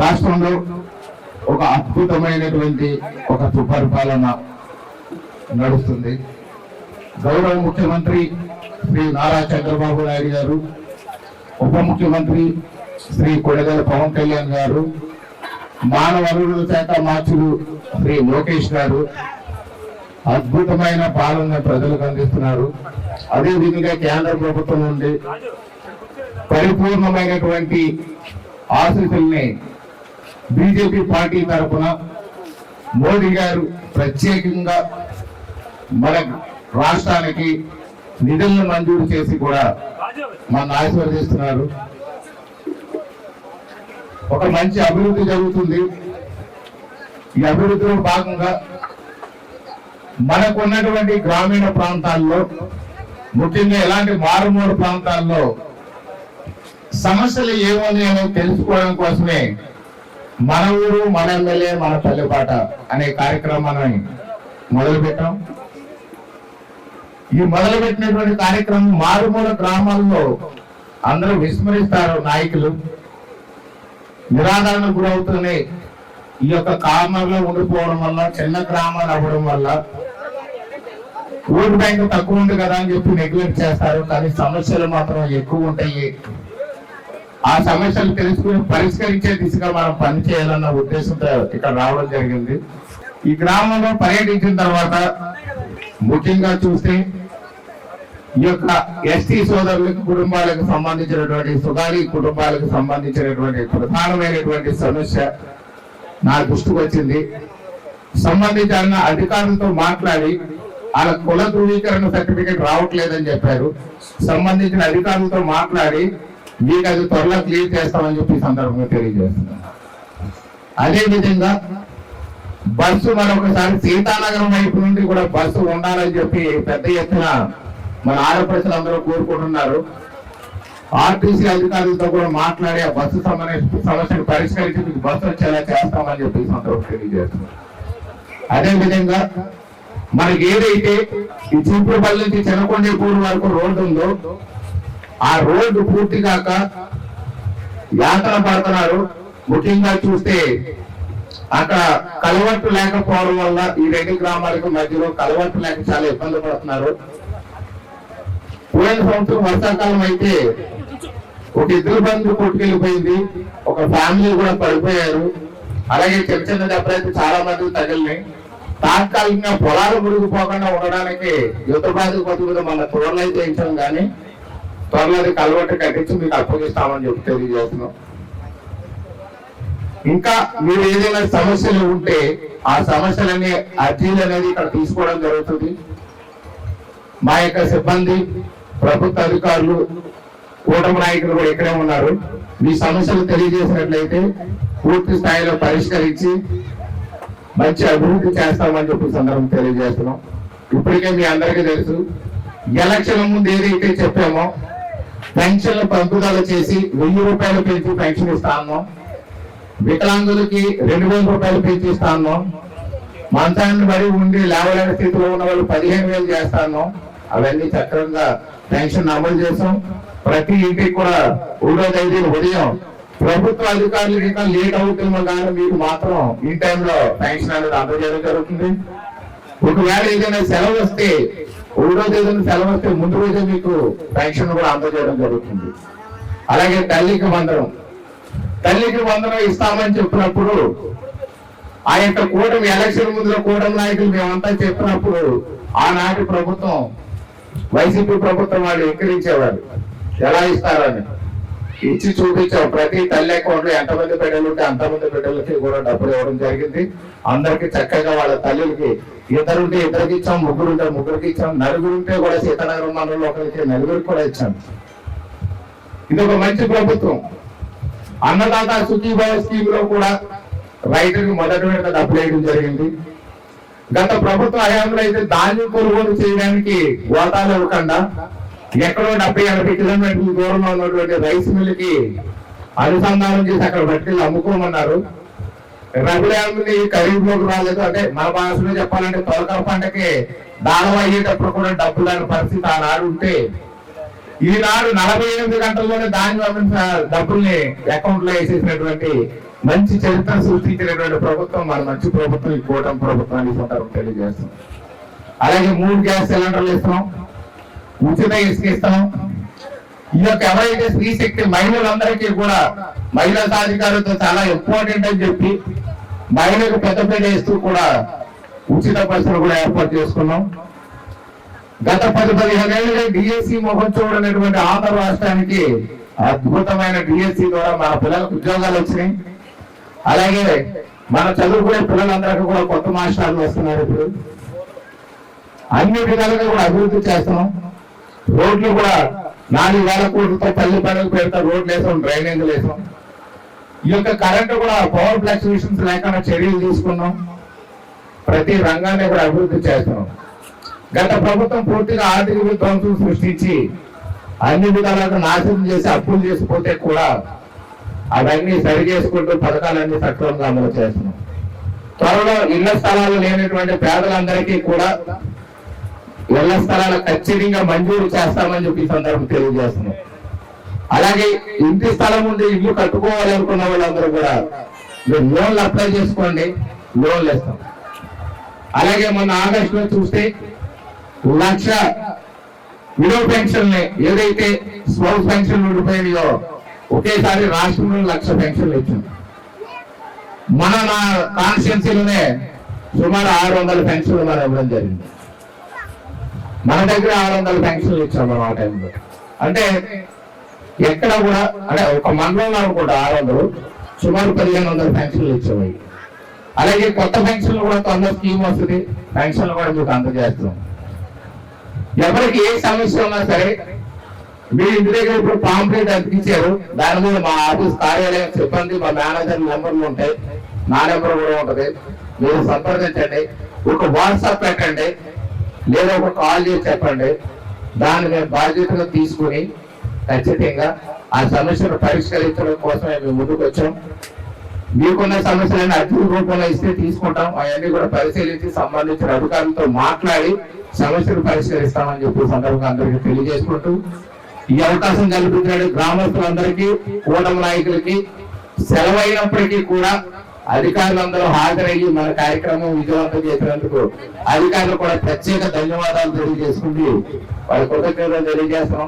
రాష్ట్రంలో ఒక అద్భుతమైనటువంటి ఒక సుపరిపాలన నడుస్తుంది. గౌరవ ముఖ్యమంత్రి శ్రీ నారా చంద్రబాబు నాయుడు గారు ఉప ముఖ్యమంత్రి శ్రీ కొడగల పవన్ కళ్యాణ్ గారు మానవ వనరుల శాఖ మార్చులు శ్రీ లోకేష్ గారు అద్భుతమైన పాలన ప్రజలకు అందిస్తున్నారు. అదే విధంగా కేంద్ర ప్రభుత్వం నుండి పరిపూర్ణమైనటువంటి ఆశీస్సుల్ని బీజేపీ పార్టీ తరఫున మోడీ గారు ప్రత్యేకంగా మన రాష్ట్రానికి నిధులను మంజూరు చేసి కూడా మన ఆశీర్వదిస్తున్నారు. ఒక మంచి అభివృద్ధి జరుగుతుంది. ఈ అభివృద్ధిలో భాగంగా మనకున్నటువంటి గ్రామీణ ప్రాంతాల్లో ముఖ్యంగా ఎలాంటి మారుమూల ప్రాంతాల్లో సమస్యలు ఏమున్నాయో తెలుసుకోవడం కోసమే మన ఊరు మన ఎమ్మెల్యే మన పల్లెపాట అనే కార్యక్రమాన్ని మొదలుపెట్టాం. ఈ మొదలుపెట్టినటువంటి కార్యక్రమం మారుమూల గ్రామాల్లో అందరూ విస్మరిస్తారు నాయకులు. నిరాదరణ గురవుతున్నాయి ఈ యొక్క కార్నర్లో ఉండిపోవడం వల్ల చిన్న గ్రామాలు అవ్వడం వల్ల ఓటు బ్యాంక్ తక్కువ ఉంది కదా అని చెప్పి నెగ్లెక్ట్ చేస్తారు. కానీ సమస్యలు మాత్రం ఎక్కువ ఉంటాయి. ఆ సమస్యలు తెలుసుకుని పరిష్కరించే దిశగా మనం పని చేయాలన్న ఉద్దేశంతో ఇక్కడ రావడం జరిగింది. ఈ గ్రామంలో పర్యటించిన తర్వాత ముఖ్యంగా చూస్తే ఈ యొక్క ఎస్టీ సోదరులకు కుటుంబాలకు సంబంధించినటువంటి సుగాలి కుటుంబాలకు సంబంధించినటువంటి ప్రధానమైనటువంటి సమస్య నా దృష్టికి వచ్చింది. సంబంధించిన అధికారులతో మాట్లాడి వాళ్ళ కుల ధృవీకరణ సర్టిఫికేట్ రావట్లేదని చెప్పారు. సంబంధించిన అధికారులతో మాట్లాడి మీకు అది త్వరలో క్లియర్ చేస్తామని చెప్పి సందర్భంగా తెలియజేస్తున్నాను. అదేవిధంగా బస్సు మరొకసారి సీతానగరం వైపు నుండి కూడా బస్సు ఉండాలని చెప్పి పెద్ద ఎత్తున మన ఆడపడుచులు అందరూ కోరుకుంటున్నారు. ఆర్టీసీ అధికారులతో కూడా మాట్లాడి ఆ బస్సు సంబంధించిన సమస్యను పరిష్కరించి మీకు బస్సు వచ్చేలా చేస్తామని చెప్పి సందర్భం తెలియజేస్తున్నారు అదేవిధంగా మనకి ఏదైతే ఈ చూపులపల్లి నుంచి చెనకొండపూడి వరకు రోడ్డు ఉందో ఆ రోడ్డు పూర్తి కాక యాత్ర పడుతున్నారు. ముఖ్యంగా చూస్తే అక్కడ కలవట్టు లేకపోవడం వల్ల ఈ రెండు గ్రామాలకు మధ్యలో కలవట్టు లేక చాలా ఇబ్బంది పడుతున్నారు. పోయిన సంవత్సరం వర్షాకాలం అయితే ఒక ఇద్దరు బంధువులు కొట్టుకెళ్ళిపోయింది. ఒక ఫ్యామిలీ కూడా పడిపోయారు. అలాగే చిన్న చిన్న దెబ్బలైతే చాలా మంది తగిలినాయి. తాత్కాలికంగా పొలాలు మురిగిపోకుండా ఉండడానికి యుద్ధ బాధ బతుకులు మన తోడలైతే ఇచ్చాం కానీ త్వరలో కలవట్టు కట్టించి మీకు అప్పగిస్తామని చెప్పి తెలియజేస్తున్నాం. ఇంకా మీరు ఏదైనా సమస్యలు ఉంటే ఆ సమస్యలన్నీ అర్జీలు అనేది ఇక్కడ తీసుకోవడం జరుగుతుంది. మా యొక్క సిబ్బంది ప్రభుత్వ అధికారులు కూటమి నాయకులు కూడా ఇక్కడే ఉన్నారు. మీ సమస్యలు తెలియజేసినట్లయితే పూర్తి స్థాయిలో పరిష్కరించి మంచి అభివృద్ధి చేస్తామని చెప్పి సందర్భం తెలియజేస్తున్నాం. ఇప్పటికే మీ అందరికీ తెలుసు ఎలక్షన్ ముందు ఏదైతే చెప్పామో పెన్షన్లు పంపుదల చేసి వెయ్యి రూపాయలు పెంచి పెన్షన్ ఇస్తాను వికలాంగులకి రెండు వేల రూపాయలు పెంచి ఇస్తాను మంచాన్ని బడి ఉండి లేవలేని స్థితిలో ఉన్న వాళ్ళు పదిహేను వేలు చేస్తాను అవన్నీ చక్రంగా పెన్షన్ అమలు చేసాం. ప్రతి ఇంటికి కూడా ఒకటో తేదీ ఉదయం ప్రభుత్వ అధికారులు ఇంకా లేట్ అవుతుందో కానీ మీకు మాత్రం ఈ టైంలో పెన్షన్ అనేది అందజేయడం జరుగుతుంది. ఒకవేళ ఏదైనా సెలవు వస్తే ఒకటో తేదీన సెలవు వస్తే ముందు రోజే మీకు పెన్షన్ కూడా అందజేయడం జరుగుతుంది. అలాగే తల్లికి వందనం. తల్లికి వందనం ఇస్తామని చెప్పినప్పుడు ఆ యొక్క కూటమి ఎలక్షన్ ముందులో కూటమి నాయకులు మేమంతా చెప్పినప్పుడు ఆనాటి ప్రభుత్వం వైసీపీ ప్రభుత్వం వాళ్ళు ఎక్కిరించేవారు ఎలా ఇస్తారని. ఇచ్చి చూపించాం. ప్రతి తల్లి అకౌంట్లో ఎంతమంది బిడ్డలు ఉంటే అంతమంది బిడ్డలకి కూడా డబ్బులు ఇవ్వడం జరిగింది. అందరికి చక్కగా వాళ్ళ తల్లులకి ఇద్దరుంటే ఇద్దరికి ఇచ్చాం ముగ్గురుంటే ముగ్గురికి ఇచ్చాం నలుగురుంటే కూడా సీతానగరం మండలంలో ఒకరికి నలుగురికి కూడా ఇచ్చాం. ఇది ఒక మంచి ప్రభుత్వం. అన్నదాత సుఖీభావ స్కీమ్లో కూడా రైతులకు మొదటి విడత డబ్బులు వేయడం జరిగింది. గత ప్రభుత్వ హయాంలో అయితే ధాన్యం కొనుగోలు చేయడానికి గోతాలు ఇవ్వకుండా ఎక్కడో డెబ్బై ఎనభై కిలోమీటర్ల దూరంలో ఉన్నటువంటి రైస్ మిల్కి అనుసంధానం చేసి అక్కడ బట్టి అమ్ముకోమన్నారు. రబులాంని ఖరీదులోకి రాలేదు. అంటే మన భాషలో చెప్పాలంటే తొలకల పంటకి దానం అయ్యేటప్పుడు కూడా డబ్బులు లేని పరిస్థితి ఆనాడు ఉంటే ఈనాడు నలభై ఎనిమిది గంటల్లోనే దాని డబ్బుల్ని అకౌంట్లో వేసేసినటువంటి మంచి చరిత్ర సృష్టించినటువంటి ప్రభుత్వం మన మంచి ప్రభుత్వం ఈ కూటమి ప్రభుత్వం సందర్భం తెలియజేస్తాం అలాగే మూడు గ్యాస్ సిలిండర్లు ఇస్తాం ఉచిత ఇసుక ఇస్తాం ఈ యొక్క ఎవరైతే స్త్రీ శక్తి మహిళలందరికీ కూడా మహిళా సాధికారత చాలా ఇంపార్టెంట్ అని చెప్పి మహిళలకు పెద్దపీట ఇస్తూ కూడా ఉచిత బస్సులు కూడా ఏర్పాటు చేసుకున్నాం. గత పది పదిహేను ఏళ్ళుగా డిఎస్సి మొహం చూడనటువంటి ఆంధ్ర రాష్ట్రానికి అద్భుతమైన డిఎస్సి ద్వారా మన పిల్లలకు ఉద్యోగాలు వచ్చినాయి. అలాగే మన చదువుకునే పిల్లలందరికీ కూడా కొత్త మాస్టర్లు వస్తున్నారు ఇప్పుడు. అన్ని విధాలుగా కూడా అభివృద్ధి చేస్తున్నాం. రోడ్లు కూడా నాలుగు వేల కోట్లతో పల్లె పనులు పెడతా రోడ్లు వేసాం డ్రైనేజీలు వేసాం. ఈ యొక్క కరెంటు కూడా పవర్ ఫ్లక్చుయేషన్స్ లేకుండా చర్యలు తీసుకున్నాం. ప్రతి రంగాన్ని కూడా అభివృద్ధి చేస్తున్నాం. గత ప్రభుత్వం పూర్తిగా ఆర్థిక విధ్వంసం సృష్టించి అన్ని విధాలుగా నాశనం చేసి అప్పులు చేసిపోతే కూడా అవన్నీ సరి చేసుకుంటూ పథకాలన్నీ సక్రమంగా అమలు చేస్తున్నాం. త్వరలో ఇళ్ళ స్థలాలు లేనటువంటి పేదలందరికీ కూడా ఇళ్ళ స్థలాలు ఖచ్చితంగా మంజూరు చేస్తామని చెప్పి సందర్భం తెలియజేస్తున్నాం. అలాగే ఇంటి స్థలం ఉండి ఇల్లు కట్టుకోవాలనుకున్న వాళ్ళందరూ కూడా మీరు లోన్లు అప్లై చేసుకోండి లోన్లు ఇస్తాం అలాగే మొన్న ఆగస్టు లో చూస్తే లక్ష విడో పెన్షన్ ఏదైతే స్పౌస్ పెన్షన్ ఉండిపోయినాయో ఒకేసారి రాష్ట్రంలో లక్ష పెన్షన్లు ఇచ్చింది మన నా కాన్స్టిట్యున్సీలోనే సుమారు ఆరు వందల పెన్షన్లు మనం ఇవ్వడం జరిగింది. మన దగ్గర ఆరు వందల పెన్షన్లు ఇచ్చాం మనం ఆ టైంలో. అంటే ఎక్కడ కూడా అంటే ఒక మండలంలో అనుకుంటా ఆరు వందలు సుమారు పదిహేను వందల పెన్షన్లు ఇచ్చాము అలాగే కొత్త పెన్షన్లు కూడా తొందర స్కీమ్ వస్తుంది పెన్షన్లు కూడా మీకు అందజేస్తున్నాం. ఎవరికి ఏ సమస్య ఉన్నా సరే మీ ఇంటి దగ్గర ఇప్పుడు పాంప్లెట్ అందించారు దాని మీద మా ఆఫీస్ కార్యాలయం సిబ్బంది మా మేనేజర్ నెంబర్లు ఉంటాయి నా నెంబర్ కూడా ఉంటది మీరు సంప్రదించండి ఒక వాట్సాప్ పెట్టండి లేదా ఒక కాల్ చేసి చెప్పండి. దాన్ని మేము బాధ్యతగా తీసుకుని ఖచ్చితంగా ఆ సమస్యను పరిష్కరించడం కోసమే మేము ముందుకు వచ్చాం మీకున్న సమస్యలను అర్జీ రూపంలో ఇస్తే తీసుకుంటాం. అవన్నీ కూడా పరిశీలించి సంబంధించిన అధికారులతో మాట్లాడి సమస్యలు పరిష్కరిస్తామని చెప్పి సందర్భంగా అందరికీ తెలియజేసుకుంటూ ఈ అవకాశం కల్పించాడు గ్రామస్తులందరికీ కూటమి నాయకులకి సెలవైనప్పటికీ కూడా అధికారులందరూ హాజరయ్యి మన కార్యక్రమం విజయవంతం చేసినందుకు అధికారులు కూడా ప్రత్యేక ధన్యవాదాలు తెలియజేసుకుంటూ వాళ్ళ కృతజ్ఞతలు తెలియజేస్తాం